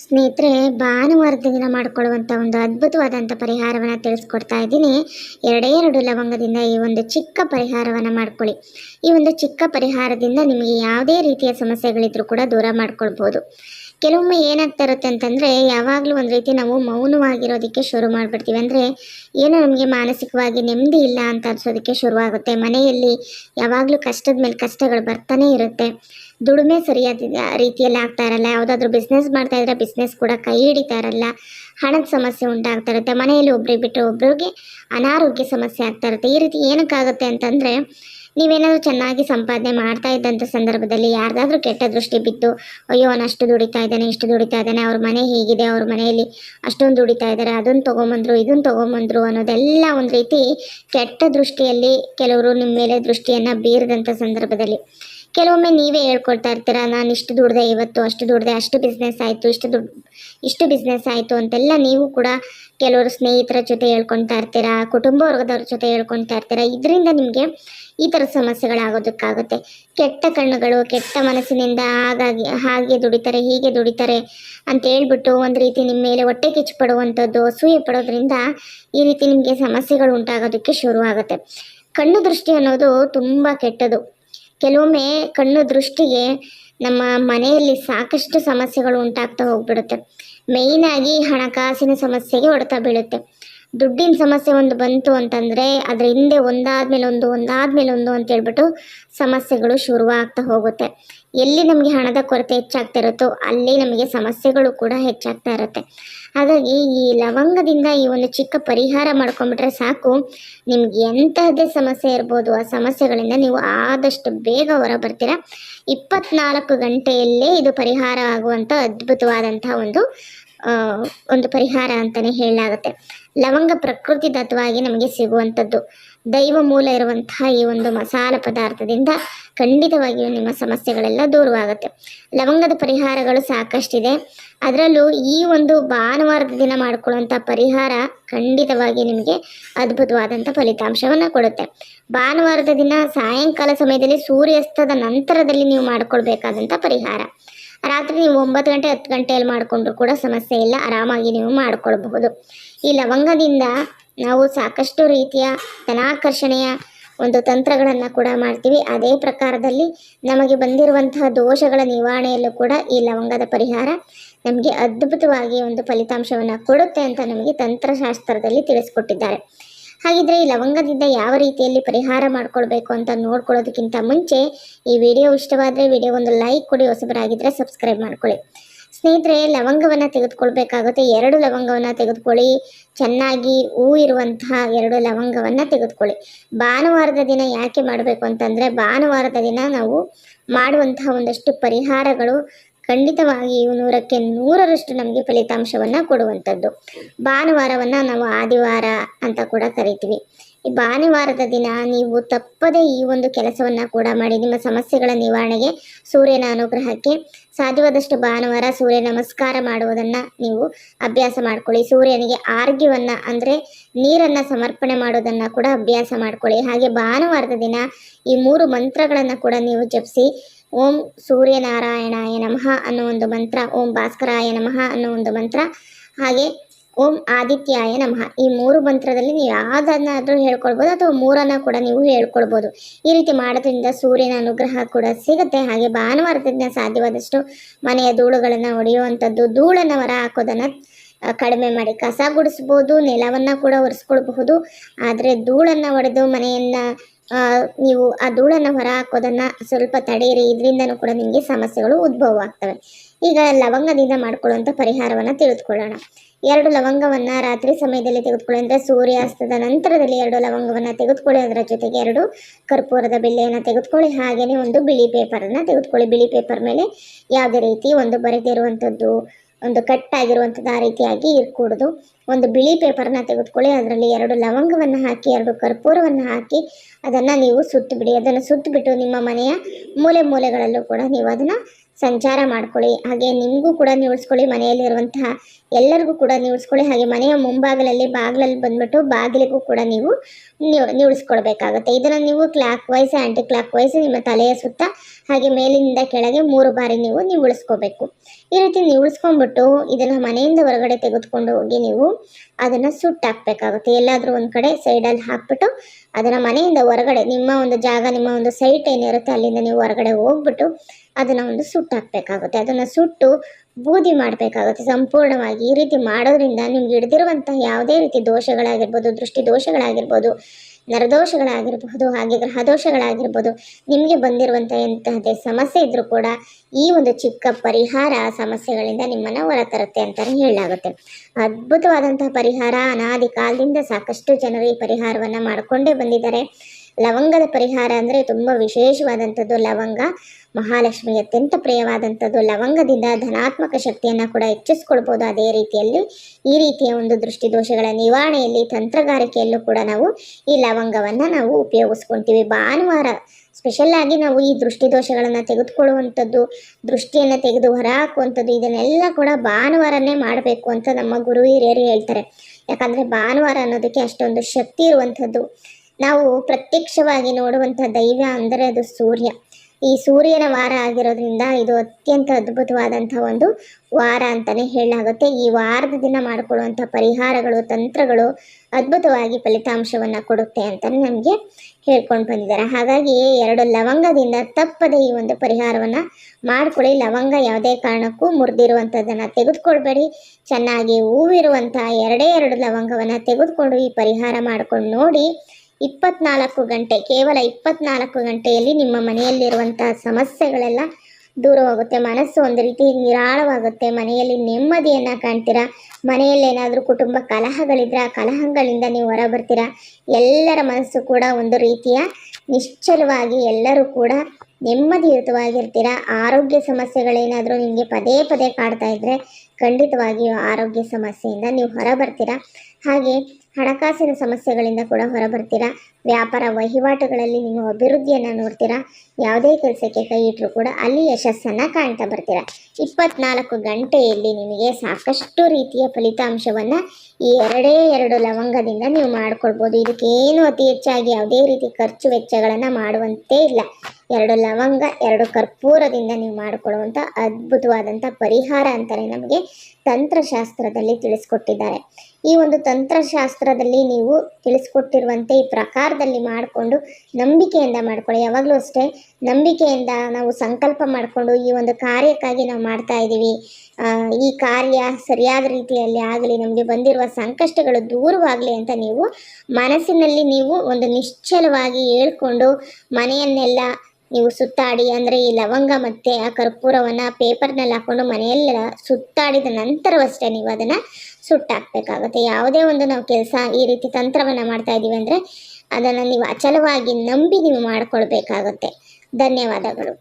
ಸ್ನೇಹಿತರೆ, ಭಾನುವಾರದ ದಿನ ಮಾಡಿಕೊಳ್ಳುವಂಥ ಒಂದು ಅದ್ಭುತವಾದಂಥ ಪರಿಹಾರವನ್ನು ತಿಳಿಸ್ಕೊಡ್ತಾ ಇದ್ದೀನಿ. ಎರಡೇ ಎರಡು ಲವಂಗದಿಂದ ಈ ಒಂದು ಚಿಕ್ಕ ಪರಿಹಾರವನ್ನು ಮಾಡ್ಕೊಳ್ಳಿ. ಈ ಒಂದು ಚಿಕ್ಕ ಪರಿಹಾರದಿಂದ ನಿಮಗೆ ಯಾವುದೇ ರೀತಿಯ ಸಮಸ್ಯೆಗಳಿದ್ರೂ ಕೂಡ ದೂರ ಮಾಡ್ಕೊಳ್ಬೋದು. ಕೆಲವೊಮ್ಮೆ ಏನಾಗ್ತಾ ಇರುತ್ತೆ ಅಂತಂದರೆ, ಯಾವಾಗಲೂ ಒಂದು ರೀತಿ ನಾವು ಮೌನವಾಗಿರೋದಕ್ಕೆ ಶುರು ಮಾಡಿಬಿಡ್ತೀವಿ. ಅಂದರೆ, ಏನೋ ನಮಗೆ ಮಾನಸಿಕವಾಗಿ ನೆಮ್ಮದಿ ಇಲ್ಲ ಅಂತ ಅನ್ಸೋದಕ್ಕೆ ಶುರುವಾಗುತ್ತೆ. ಮನೆಯಲ್ಲಿ ಯಾವಾಗಲೂ ಕಷ್ಟದ ಮೇಲೆ ಕಷ್ಟಗಳು ಬರ್ತಾನೆ ಇರುತ್ತೆ. ದುಡಿಮೆ ಸರಿಯಾದ ರೀತಿಯಲ್ಲಿ ಆಗ್ತಾ ಇರಲ್ಲ. ಯಾವುದಾದ್ರೂ ಬಿಸ್ನೆಸ್ ಮಾಡ್ತಾ ಇದ್ರೆ ಬಿಸ್ನೆಸ್ ಕೂಡ ಕೈ ಹಿಡಿತಾ ಇರಲ್ಲ. ಹಣದ ಸಮಸ್ಯೆ ಉಂಟಾಗ್ತಾ ಇರುತ್ತೆ. ಮನೆಯಲ್ಲಿ ಒಬ್ರಿಗೆ ಬಿಟ್ಟರೆ ಒಬ್ರಿಗೆ ಅನಾರೋಗ್ಯ ಸಮಸ್ಯೆ ಆಗ್ತಾ ಇರುತ್ತೆ. ಈ ರೀತಿ ಏನಕ್ಕಾಗುತ್ತೆ ಅಂತಂದರೆ, ನೀವೇನಾದರೂ ಚೆನ್ನಾಗಿ ಸಂಪಾದನೆ ಮಾಡ್ತಾ ಇದ್ದಂಥ ಸಂದರ್ಭದಲ್ಲಿ ಯಾರ್ದಾದ್ರೂ ಕೆಟ್ಟ ದೃಷ್ಟಿ ಬಿತ್ತು ಅಯ್ಯೋ, ಅವನು ಅಷ್ಟು ದುಡಿತಾ ಇದ್ದಾನೆ, ಇಷ್ಟು ದುಡಿತಾ ಇದ್ದಾನೆ, ಅವ್ರ ಮನೆ ಹೀಗಿದೆ, ಅವ್ರ ಮನೆಯಲ್ಲಿ ಅಷ್ಟೊಂದು ದುಡಿತಾ ಇದ್ದಾರೆ, ಅದನ್ನು ತೊಗೊಂಬಂದ್ರು, ಇದನ್ನು ತೊಗೊಂಬಂದ್ರು ಅನ್ನೋದೆಲ್ಲ ಒಂದು ರೀತಿ ಕೆಟ್ಟ ದೃಷ್ಟಿಯಲ್ಲಿ ಕೆಲವರು ನಿಮ್ಮ ಮೇಲೆ ದೃಷ್ಟಿಯನ್ನು ಬೀರಿದಂಥ ಸಂದರ್ಭದಲ್ಲಿ. ಕೆಲವೊಮ್ಮೆ ನೀವೇ ಹೇಳ್ಕೊಳ್ತಾ ಇರ್ತೀರ, ನಾನು ಇಷ್ಟು ದುಡ್ದೆ ಇವತ್ತು, ಅಷ್ಟು ದುಡ್ದೆ ಅಷ್ಟು ಬಿಸ್ನೆಸ್ ಆಯಿತು, ಇಷ್ಟು ದುಡ್ಡು ಇಷ್ಟು ಬಿಸ್ನೆಸ್ ಆಯಿತು ಅಂತೆಲ್ಲ ನೀವು ಕೂಡ ಕೆಲವರು ಸ್ನೇಹಿತರ ಜೊತೆ ಹೇಳ್ಕೊಳ್ತಾ ಇರ್ತೀರಾ, ಕುಟುಂಬ ವರ್ಗದವ್ರ ಜೊತೆ ಹೇಳ್ಕೊಳ್ತಾ ಇರ್ತೀರ, ಇದರಿಂದ ನಿಮಗೆ ಈ ಥರ ಸಮಸ್ಯೆಗಳಾಗೋದಕ್ಕಾಗುತ್ತೆ. ಕೆಟ್ಟ ಕಣ್ಣುಗಳು, ಕೆಟ್ಟ ಮನಸ್ಸಿನಿಂದ ಹಾಗಾಗಿ, ಹಾಗೆ ದುಡಿತಾರೆ, ಹೀಗೆ ದುಡಿತಾರೆ ಅಂತ ಹೇಳ್ಬಿಟ್ಟು ಒಂದು ರೀತಿ ನಿಮ್ಮ ಮೇಲೆ ಹೊಟ್ಟೆ ಕಿಚ್ಚು ಪಡುವಂಥದ್ದು, ಅಸೂಯೆ ಪಡೋದ್ರಿಂದ ಈ ರೀತಿ ನಿಮಗೆ ಸಮಸ್ಯೆಗಳು ಉಂಟಾಗೋದಕ್ಕೆ ಶುರುವಾಗುತ್ತೆ. ಕಣ್ಣು ದೃಷ್ಟಿ ಅನ್ನೋದು ತುಂಬ ಕೆಟ್ಟದು ಕೆಲವೊಮ್ಮೆ ಕಣ್ಣು ದೃಷ್ಟಿಗೆ ನಮ್ಮ ಮನೆಯಲ್ಲಿ ಸಾಕಷ್ಟು ಸಮಸ್ಯೆಗಳು ಉಂಟಾಗ್ತಾ ಹೋಗ್ಬಿಡುತ್ತೆ. ಮೇಯ್ನಾಗಿ ಹಣಕಾಸಿನ ಸಮಸ್ಯೆಗೆ ಹೊಡೆತ ಬೀಳುತ್ತೆ. ದುಡ್ಡಿನ ಸಮಸ್ಯೆ ಒಂದು ಬಂತು ಅಂತಂದರೆ ಅದರ ಹಿಂದೆ ಒಂದಾದ್ಮೇಲೆ ಒಂದು ಒಂದಾದ್ಮೇಲೆ ಒಂದು ಅಂತ ಹೇಳ್ಬಿಟ್ಟು ಸಮಸ್ಯೆಗಳು ಶುರುವಾಗ್ತಾ ಹೋಗುತ್ತೆ. ಎಲ್ಲಿ ನಮಗೆ ಹಣದ ಕೊರತೆ ಹೆಚ್ಚಾಗ್ತಾ ಇರುತ್ತೋ ಅಲ್ಲಿ ನಮಗೆ ಸಮಸ್ಯೆಗಳು ಕೂಡ ಹೆಚ್ಚಾಗ್ತಾ ಇರುತ್ತೆ. ಹಾಗಾಗಿ ಈ ಲವಂಗದಿಂದ ಈ ಒಂದು ಚಿಕ್ಕ ಪರಿಹಾರ ಮಾಡ್ಕೊಂಡ್ಬಿಟ್ರೆ ಸಾಕು. ನಿಮ್ಗೆ ಎಂತಹದ್ದೇ ಸಮಸ್ಯೆ ಇರ್ಬೋದು, ಆ ಸಮಸ್ಯೆಗಳಿಂದ ನೀವು ಆದಷ್ಟು ಬೇಗ ಹೊರ ಬರ್ತೀರಾ ಇಪ್ಪತ್ನಾಲ್ಕು ಗಂಟೆಯಲ್ಲೇ ಇದು ಪರಿಹಾರ ಆಗುವಂಥ ಅದ್ಭುತವಾದಂತಹ ಒಂದು ಒಂದು ಪರಿಹಾರ ಅಂತಲೇ ಹೇಳಲಾಗುತ್ತೆ. ಲವಂಗ ಪ್ರಕೃತಿ ದತ್ತವಾಗಿ ನಮಗೆ ಸಿಗುವಂಥದ್ದು. ದೈವ ಮೂಲ ಇರುವಂತಹ ಈ ಒಂದು ಮಸಾಲ ಪದಾರ್ಥದಿಂದ ಖಂಡಿತವಾಗಿಯೂ ನಿಮ್ಮ ಸಮಸ್ಯೆಗಳೆಲ್ಲ ದೂರವಾಗುತ್ತೆ. ಲವಂಗದ ಪರಿಹಾರಗಳು ಸಾಕಷ್ಟಿದೆ. ಅದರಲ್ಲೂ ಈ ಒಂದು ಭಾನುವಾರದ ದಿನ ಮಾಡ್ಕೊಳ್ಳುವಂಥ ಪರಿಹಾರ ಖಂಡಿತವಾಗಿ ನಿಮಗೆ ಅದ್ಭುತವಾದಂಥ ಫಲಿತಾಂಶವನ್ನು ಕೊಡುತ್ತೆ. ಭಾನುವಾರದ ದಿನ ಸಾಯಂಕಾಲ ಸಮಯದಲ್ಲಿ ಸೂರ್ಯಾಸ್ತದ ನಂತರದಲ್ಲಿ ನೀವು ಮಾಡ್ಕೊಳ್ಬೇಕಾದಂಥ ಪರಿಹಾರ. ರಾತ್ರಿ ನೀವು ಒಂಬತ್ತು ಗಂಟೆ, ಹತ್ತು ಗಂಟೆಯಲ್ಲಿ ಮಾಡಿಕೊಂಡ್ರು ಕೂಡ ಸಮಸ್ಯೆ ಇಲ್ಲ. ಆರಾಮಾಗಿ ನೀವು ಮಾಡಿಕೊಳ್ಬಹುದು. ಈ ಲವಂಗದಿಂದ ನಾವು ಸಾಕಷ್ಟು ರೀತಿಯ ಧನಾಕರ್ಷಣೆಯ ಒಂದು ತಂತ್ರಗಳನ್ನು ಕೂಡ ಮಾಡ್ತೀವಿ. ಅದೇ ಪ್ರಕಾರದಲ್ಲಿ ನಮಗೆ ಬಂದಿರುವಂತಹ ದೋಷಗಳ ನಿವಾರಣೆಯಲ್ಲೂ ಕೂಡ ಈ ಲವಂಗದ ಪರಿಹಾರ ನಮಗೆ ಅದ್ಭುತವಾಗಿ ಒಂದು ಫಲಿತಾಂಶವನ್ನು ಕೊಡುತ್ತೆ ಅಂತ ನಮಗೆ ತಂತ್ರಶಾಸ್ತ್ರದಲ್ಲಿ ತಿಳಿಸ್ಕೊಟ್ಟಿದ್ದಾರೆ. ಹಾಗಿದ್ರೆ ಈ ಲವಂಗದಿಂದ ಯಾವ ರೀತಿಯಲ್ಲಿ ಪರಿಹಾರ ಮಾಡ್ಕೊಳ್ಬೇಕು ಅಂತ ನೋಡ್ಕೊಳ್ಳೋದಕ್ಕಿಂತ ಮುಂಚೆ ಈ ವಿಡಿಯೋ ಇಷ್ಟವಾದರೆ ವಿಡಿಯೋ ಒಂದು ಲೈಕ್ ಕೊಡಿ ಹೊಸಬರಾಗಿದ್ದರೆ ಸಬ್ಸ್ಕ್ರೈಬ್ ಮಾಡ್ಕೊಳ್ಳಿ. ಸ್ನೇಹಿತರೆ, ಲವಂಗವನ್ನು ತೆಗೆದುಕೊಳ್ಬೇಕಾಗುತ್ತೆ. ಎರಡು ಲವಂಗವನ್ನು ತೆಗೆದುಕೊಳ್ಳಿ. ಚೆನ್ನಾಗಿ ಹೂ ಇರುವಂತಹ ಎರಡು ಲವಂಗವನ್ನು ತೆಗೆದುಕೊಳ್ಳಿ. ಭಾನುವಾರದ ದಿನ ಯಾಕೆ ಮಾಡಬೇಕು ಅಂತಂದರೆ, ಭಾನುವಾರದ ದಿನ ನಾವು ಮಾಡುವಂತಹ ಒಂದಷ್ಟು ಪರಿಹಾರಗಳು ಖಂಡಿತವಾಗಿಯೂ ನೂರಕ್ಕೆ ನೂರರಷ್ಟು ನಮಗೆ ಫಲಿತಾಂಶವನ್ನು ಕೊಡುವಂಥದ್ದು. ಭಾನುವಾರವನ್ನು ನಾವು ಆದಿವಾರ ಅಂತ ಕೂಡ ಕರಿತೀವಿ. ಈ ಭಾನುವಾರದ ದಿನ ನೀವು ತಪ್ಪದೇ ಈ ಒಂದು ಕೆಲಸವನ್ನು ಕೂಡ ಮಾಡಿ, ನಿಮ್ಮ ಸಮಸ್ಯೆಗಳ ನಿವಾರಣೆಗೆ ಸೂರ್ಯನ ಅನುಗ್ರಹಕ್ಕೆ ಸಾಧ್ಯವಾದಷ್ಟು ಭಾನುವಾರ ಸೂರ್ಯ ನಮಸ್ಕಾರ ಮಾಡುವುದನ್ನು ನೀವು ಅಭ್ಯಾಸ ಮಾಡಿಕೊಳ್ಳಿ. ಸೂರ್ಯನಿಗೆ ಆರೋಗ್ಯವನ್ನು ಅಂದರೆ ನೀರನ್ನು ಸಮರ್ಪಣೆ ಮಾಡೋದನ್ನು ಕೂಡ ಅಭ್ಯಾಸ ಮಾಡಿಕೊಳ್ಳಿ. ಹಾಗೆ ಭಾನುವಾರದ ದಿನ ಈ ಮೂರು ಮಂತ್ರಗಳನ್ನು ಕೂಡ ನೀವು ಜಪಿಸಿ ಓಂ ಸೂರ್ಯನಾರಾಯಣಾಯ ನಮಃ ಅನ್ನೋ ಒಂದು ಮಂತ್ರ, ಓಂ ಭಾಸ್ಕರಾಯ ನಮಃ ಅನ್ನೋ ಒಂದು ಮಂತ್ರ, ಹಾಗೆ ಓಂ ಆದಿತ್ಯಾಯ ನಮಃ. ಈ ಮೂರು ಮಂತ್ರದಲ್ಲಿ ನೀವು ಯಾವುದನ್ನಾದರೂ ಹೇಳ್ಕೊಳ್ಬೋದು ಅಥವಾ ಮೂರನ್ನು ಕೂಡ ನೀವು ಹೇಳ್ಕೊಳ್ಬೋದು. ಈ ರೀತಿ ಮಾಡೋದ್ರಿಂದ ಸೂರ್ಯನ ಅನುಗ್ರಹ ಕೂಡ ಸಿಗುತ್ತೆ. ಹಾಗೆ ಭಾನುವಾರದಿಂದ ಸಾಧ್ಯವಾದಷ್ಟು ಮನೆಯ ಧೂಳುಗಳನ್ನು ಹೊಡೆಯುವಂಥದ್ದು, ಧೂಳನ್ನು ಹೊರ ಹಾಕೋದನ್ನು ಕಡಿಮೆ ಮಾಡಿ. ಕಸ ಗುಡಿಸ್ಬೋದು, ನೆಲವನ್ನು ಕೂಡ ಒರೆಸ್ಕೊಳ್ಬಹುದು. ಆದರೆ ಧೂಳನ್ನು ಹೊಡೆದು ಮನೆಯನ್ನು ನೀವು ಆ ಧೂಳನ್ನು ಹೊರ ಹಾಕೋದನ್ನು ಸ್ವಲ್ಪ ತಡೆಯಿರಿ. ಇದರಿಂದನೂ ಕೂಡ ನಿಮಗೆ ಸಮಸ್ಯೆಗಳು ಉದ್ಭವ ಆಗ್ತವೆ ಈಗ ಲವಂಗದಿಂದ ಮಾಡ್ಕೊಳ್ಳುವಂಥ ಪರಿಹಾರವನ್ನು ತಿಳಿದುಕೊಳ್ಳೋಣ. ಎರಡು ಲವಂಗವನ್ನು ರಾತ್ರಿ ಸಮಯದಲ್ಲಿ ತೆಗೆದುಕೊಳ್ಳಿ ಅಂದರೆ ಸೂರ್ಯಾಸ್ತದ ನಂತರದಲ್ಲಿ ಎರಡು ಲವಂಗವನ್ನು ತೆಗೆದುಕೊಳ್ಳಿ ಅದರ ಜೊತೆಗೆ ಎರಡು ಕರ್ಪೂರದ ಬೆಲ್ಲೆಯನ್ನು ತೆಗೆದುಕೊಳ್ಳಿ. ಹಾಗೆಯೇ ಒಂದು ಬಿಳಿ ಪೇಪರನ್ನು ತೆಗೆದುಕೊಳ್ಳಿ. ಬಿಳಿ ಪೇಪರ್ ಮೇಲೆ ಯಾವುದೇ ರೀತಿ ಒಂದು ಬರೆದಿರುವಂಥದ್ದು ಒಂದು ಕಟ್ಟಾಗಿರುವಂಥದ್ದು ಆ ರೀತಿಯಾಗಿ ಇರ್ಕೂಡ್ದು ಒಂದು ಬಿಳಿ ಪೇಪರ್ನ ತೆಗೆದುಕೊಳ್ಳಿ, ಅದರಲ್ಲಿ ಎರಡು ಲವಂಗವನ್ನು ಹಾಕಿ, ಎರಡು ಕರ್ಪೂರವನ್ನು ಹಾಕಿ, ಅದನ್ನು ನೀವು ಸುಟ್ಟು ಅದನ್ನ ಅದನ್ನು ನಿಮ್ಮ ಮನೆಯ ಮೂಲೆ ಮೂಲೆಗಳಲ್ಲೂ ಕೂಡ ನೀವು ಅದನ್ನು ಸಂಚಾರ ಮಾಡ್ಕೊಳ್ಳಿ. ಹಾಗೆ ನಿಮಗೂ ಕೂಡ ನೀವಿಸ್ಕೊಳ್ಳಿ ಮನೆಯಲ್ಲಿರುವಂತಹ ಎಲ್ಲರಿಗೂ ಕೂಡ ನೀವಿಸ್ಕೊಳ್ಳಿ ಹಾಗೆ ಮನೆಯ ಮುಂಭಾಗದಲ್ಲಿ, ಬಾಗಿಲಲ್ಲಿ ಬಂದ್ಬಿಟ್ಟು ಬಾಗಿಲಿಗೂ ಕೂಡ ನೀವು ನೀವು ನೀವಿಸ್ಕೊಳ್ಬೇಕಾಗುತ್ತೆ ಇದನ್ನು ನೀವು clockwise anticlockwise ನಿಮ್ಮ ತಲೆಯ ಸುತ್ತ, ಹಾಗೆ ಮೇಲಿನಿಂದ ಕೆಳಗೆ ಮೂರು ಬಾರಿ ನೀವು ನೀವು ಈ ರೀತಿ ನೀವು ಇದನ್ನು ಮನೆಯಿಂದ ಹೊರಗಡೆ ತೆಗೆದುಕೊಂಡು ಹೋಗಿ ನೀವು ಅದನ್ನು ಸುಟ್ಟಾಕಬೇಕಾಗುತ್ತೆ. ಎಲ್ಲಾದರೂ ಒಂದು ಕಡೆ ಸೈಡಲ್ಲಿ ಹಾಕ್ಬಿಟ್ಟು ಅದನ್ನು ಮನೆಯಿಂದ ಹೊರಗಡೆ ನಿಮ್ಮ ಒಂದು ಜಾಗ, ನಿಮ್ಮ ಒಂದು ಸೈಟ್ ಏನಿರುತ್ತೆ ಅಲ್ಲಿಂದ ನೀವು ಹೊರಗಡೆ ಹೋಗ್ಬಿಟ್ಟು ಅದನ್ನು ಒಂದು ಸುಟ್ಟಾಕಬೇಕಾಗುತ್ತೆ ಅದನ್ನು ಸುಟ್ಟು ಬೂದಿ ಮಾಡಬೇಕಾಗುತ್ತೆ. ಸಂಪೂರ್ಣವಾಗಿ ಈ ರೀತಿ ಮಾಡೋದ್ರಿಂದ ನಿಮ್ಗೆ ಹಿಡಿದಿರುವಂಥ ಯಾವುದೇ ರೀತಿ ದೋಷಗಳಾಗಿರ್ಬೋದು, ದೃಷ್ಟಿ ದೋಷಗಳಾಗಿರ್ಬೋದು ನರದೋಷಗಳಾಗಿರಬಹುದು ಹಾಗೆ ಗ್ರಹ ದೋಷಗಳಾಗಿರ್ಬೋದು, ನಿಮಗೆ ಬಂದಿರುವಂಥ ಎಂತಹದ್ದೇ ಸಮಸ್ಯೆ ಇದ್ದರೂ ಕೂಡ ಈ ಒಂದು ಚಿಕ್ಕ ಪರಿಹಾರ ಸಮಸ್ಯೆಗಳಿಂದ ನಿಮ್ಮನ್ನು ಹೊರತರುತ್ತೆ ಅಂತಲೇ ಹೇಳಲಾಗುತ್ತೆ. ಅದ್ಭುತವಾದಂತಹ ಪರಿಹಾರ, ಅನಾದಿ ಕಾಲದಿಂದ ಸಾಕಷ್ಟು ಜನರು ಈ ಪರಿಹಾರವನ್ನು ಮಾಡಿಕೊಂಡೇ ಬಂದಿದ್ದಾರೆ. ಲವಂಗದ ಪರಿಹಾರ ಅಂದರೆ ತುಂಬ ವಿಶೇಷವಾದಂಥದ್ದು. ಲವಂಗ ಮಹಾಲಕ್ಷ್ಮಿಗೆ ಅತ್ಯಂತ ಪ್ರಿಯವಾದಂಥದ್ದು ಲವಂಗದಿಂದ ಧನಾತ್ಮಕ ಶಕ್ತಿಯನ್ನು ಕೂಡ ಹೆಚ್ಚಿಸ್ಕೊಳ್ಬೋದು ಅದೇ ರೀತಿಯಲ್ಲಿ. ಈ ರೀತಿಯ ಒಂದು ದೃಷ್ಟಿ ದೋಷಗಳ ನಿವಾರಣೆಯಲ್ಲಿ, ತಂತ್ರಗಾರಿಕೆಯಲ್ಲೂ ಕೂಡ ನಾವು ಈ ಲವಂಗವನ್ನು ನಾವು ಉಪಯೋಗಿಸ್ಕೊಳ್ತೀವಿ ಭಾನುವಾರ ಸ್ಪೆಷಲ್ಲಾಗಿ ನಾವು ಈ ದೃಷ್ಟಿ ದೋಷಗಳನ್ನು ತೆಗೆದುಕೊಳ್ಳುವಂಥದ್ದು, ದೃಷ್ಟಿಯನ್ನು ತೆಗೆದು ಹೊರ ಹಾಕುವಂಥದ್ದು, ಇದನ್ನೆಲ್ಲ ಕೂಡ ಭಾನುವಾರನೇ ಮಾಡಬೇಕು ಅಂತ ನಮ್ಮ ಗುರು ಹಿರಿಯರು ಹೇಳ್ತಾರೆ. ಯಾಕಂದರೆ ಭಾನುವಾರ ಅನ್ನೋದಕ್ಕೆ ಅಷ್ಟೊಂದು ಶಕ್ತಿ ಇರುವಂಥದ್ದು. ನಾವು ಪ್ರತ್ಯಕ್ಷವಾಗಿ ನೋಡುವಂಥ ದೈವ ಅಂದರೆ ಅದು ಸೂರ್ಯ. ಈ ಸೂರ್ಯನ ವಾರ ಆಗಿರೋದ್ರಿಂದ ಇದು ಅತ್ಯಂತ ಅದ್ಭುತವಾದಂಥ ಒಂದು ವಾರ ಅಂತಲೇ ಹೇಳಲಾಗುತ್ತೆ. ಈ ವಾರದ ದಿನ ಮಾಡಿಕೊಳ್ಳುವಂಥ ಪರಿಹಾರಗಳು, ತಂತ್ರಗಳು ಅದ್ಭುತವಾಗಿ ಫಲಿತಾಂಶವನ್ನು ಕೊಡುತ್ತೆ ಅಂತಲೇ ನಮಗೆ ಹೇಳ್ಕೊಂಡು ಬಂದಿದ್ದಾರೆ. ಹಾಗಾಗಿ ಎರಡು ಲವಂಗದಿಂದ ತಪ್ಪದೆ ಈ ಒಂದು ಪರಿಹಾರವನ್ನು ಮಾಡಿಕೊಳ್ಳಿ. ಲವಂಗ ಯಾವುದೇ ಕಾರಣಕ್ಕೂ ಮುರಿದಿರುವಂಥದ್ದನ್ನು ತೆಗೆದುಕೊಳ್ಬೇಡಿ. ಚೆನ್ನಾಗಿ ಹೂವಿರುವಂಥ ಎರಡೇ ಎರಡು ಲವಂಗವನ್ನು ತೆಗೆದುಕೊಂಡು ಈ ಪರಿಹಾರ ಮಾಡ್ಕೊಂಡು ನೋಡಿ ಇಪ್ಪತ್ನಾಲ್ಕು ಗಂಟೆ, ಕೇವಲ ಇಪ್ಪತ್ನಾಲ್ಕು ಗಂಟೆಯಲ್ಲಿ ನಿಮ್ಮ ಮನೆಯಲ್ಲಿರುವಂತಹ ಸಮಸ್ಯೆಗಳೆಲ್ಲ ದೂರವಾಗುತ್ತೆ. ಮನಸ್ಸು ಒಂದು ರೀತಿ ನಿರಾಳವಾಗುತ್ತೆ. ಮನೆಯಲ್ಲಿ ನೆಮ್ಮದಿಯನ್ನು ಕಾಣ್ತೀರಾ? ಮನೆಯಲ್ಲಿ ಏನಾದರೂ ಕುಟುಂಬ ಕಲಹಗಳಿದ್ರೆ ಆ ಕಲಹಗಳಿಂದ ನೀವು ಹೊರ ಬರ್ತೀರಾ ಎಲ್ಲರ ಮನಸ್ಸು ಕೂಡ ಒಂದು ರೀತಿಯ ನಿಶ್ಚಲವಾಗಿ ಎಲ್ಲರೂ ಕೂಡ ನೆಮ್ಮದಿಯುತವಾಗಿರ್ತೀರ? ಆರೋಗ್ಯ ಸಮಸ್ಯೆಗಳೇನಾದರೂ ನಿಮಗೆ ಪದೇ ಪದೇ ಕಾಡ್ತಾ ಇದ್ದರೆ ಖಂಡಿತವಾಗಿಯೂ ಆರೋಗ್ಯ ಸಮಸ್ಯೆಯಿಂದ ನೀವು ಹೊರ ಬರ್ತೀರಾ ಹಾಗೆ ಹಣಕಾಸಿನ ಸಮಸ್ಯೆಗಳಿಂದ ಕೂಡ ಹೊರಬರ್ತೀರಾ? ವ್ಯಾಪಾರ ವಹಿವಾಟುಗಳಲ್ಲಿ ನೀವು ಅಭಿವೃದ್ಧಿಯನ್ನು ನೋಡ್ತೀರಾ? ಯಾವುದೇ ಕೆಲಸಕ್ಕೆ ಕೈ ಇಟ್ಟರೂ ಕೂಡ ಅಲ್ಲಿ ಯಶಸ್ಸನ್ನು ಕಾಣ್ತಾ ಬರ್ತೀರಾ? ಇಪ್ಪತ್ನಾಲ್ಕು ಗಂಟೆಯಲ್ಲಿ ನಿಮಗೆ ಸಾಕಷ್ಟು ರೀತಿಯ ಫಲಿತಾಂಶವನ್ನು ಈ ಎರಡೇ ಎರಡು ಲವಂಗದಿಂದ ನೀವು ಮಾಡ್ಕೊಳ್ಬೋದು. ಇದಕ್ಕೇನು ಅತಿ ಹೆಚ್ಚಾಗಿ ಯಾವುದೇ ರೀತಿ ಖರ್ಚು ವೆಚ್ಚಗಳನ್ನು ಮಾಡುವಂತೆ ಇಲ್ಲ. ಎರಡು ಲವಂಗ, ಎರಡು ಕರ್ಪೂರದಿಂದ ನೀವು ಮಾಡಿಕೊಳ್ಳುವಂಥ ಅದ್ಭುತವಾದಂಥ ಪರಿಹಾರ ಅಂತಲೇ ನಮಗೆ ತಂತ್ರಶಾಸ್ತ್ರದಲ್ಲಿ ತಿಳಿಸ್ಕೊಟ್ಟಿದ್ದಾರೆ. ಈ ಒಂದು ತಂತ್ರಶಾಸ್ತ್ರದಲ್ಲಿ ನೀವು ತಿಳಿಸ್ಕೊಟ್ಟಿರುವಂತೆ ಈ ಪ್ರಕಾರದಲ್ಲಿ ಮಾಡಿಕೊಂಡು ನಂಬಿಕೆಯಿಂದ ಮಾಡಿಕೊಳ್ಳಿ. ಯಾವಾಗಲೂ ಅಷ್ಟೇ ನಂಬಿಕೆಯಿಂದ ನಾವು ಸಂಕಲ್ಪ ಮಾಡಿಕೊಂಡು ಈ ಒಂದು ಕಾರ್ಯಕ್ಕಾಗಿ ನಾವು ಮಾಡ್ತಾ ಇದ್ದೀವಿ. ಈ ಕಾರ್ಯ ಸರಿಯಾದ ರೀತಿಯಲ್ಲಿ ಆಗಲಿ, ನಮಗೆ ಬಂದಿರುವ ಸಂಕಷ್ಟಗಳು ದೂರವಾಗಲಿ ಅಂತ ನೀವು ಮನಸ್ಸಿನಲ್ಲಿ ನೀವು ಒಂದು ನಿಶ್ಚಲವಾಗಿ ಹೇಳ್ಕೊಂಡು ಮನೆಯನ್ನೆಲ್ಲ ನೀವು ಸುತ್ತಾಡಿ, ಅಂದರೆ ಈ ಲವಂಗ ಮತ್ತು ಆ ಕರ್ಪೂರವನ್ನು ಪೇಪರ್ನಲ್ಲಿ ಹಾಕ್ಕೊಂಡು ಮನೆಯಲ್ಲೆಲ್ಲ ಸುತ್ತಾಡಿದ ನಂತರವಷ್ಟೇ ನೀವು ಅದನ್ನು ಸುಟ್ಟಾಕಬೇಕಾಗುತ್ತೆ. ಯಾವುದೇ ಒಂದು ನಾವು ಕೆಲಸ ಈ ರೀತಿ ತಂತ್ರವನ್ನು ಮಾಡ್ತಾ ಇದ್ದೀವಿ ಅಂದರೆ ಅದನ್ನು ನೀವು ಅಚಲವಾಗಿ ನಂಬಿ ನೀವು ಮಾಡಿಕೊಳ್ಬೇಕಾಗುತ್ತೆ. ಧನ್ಯವಾದಗಳು.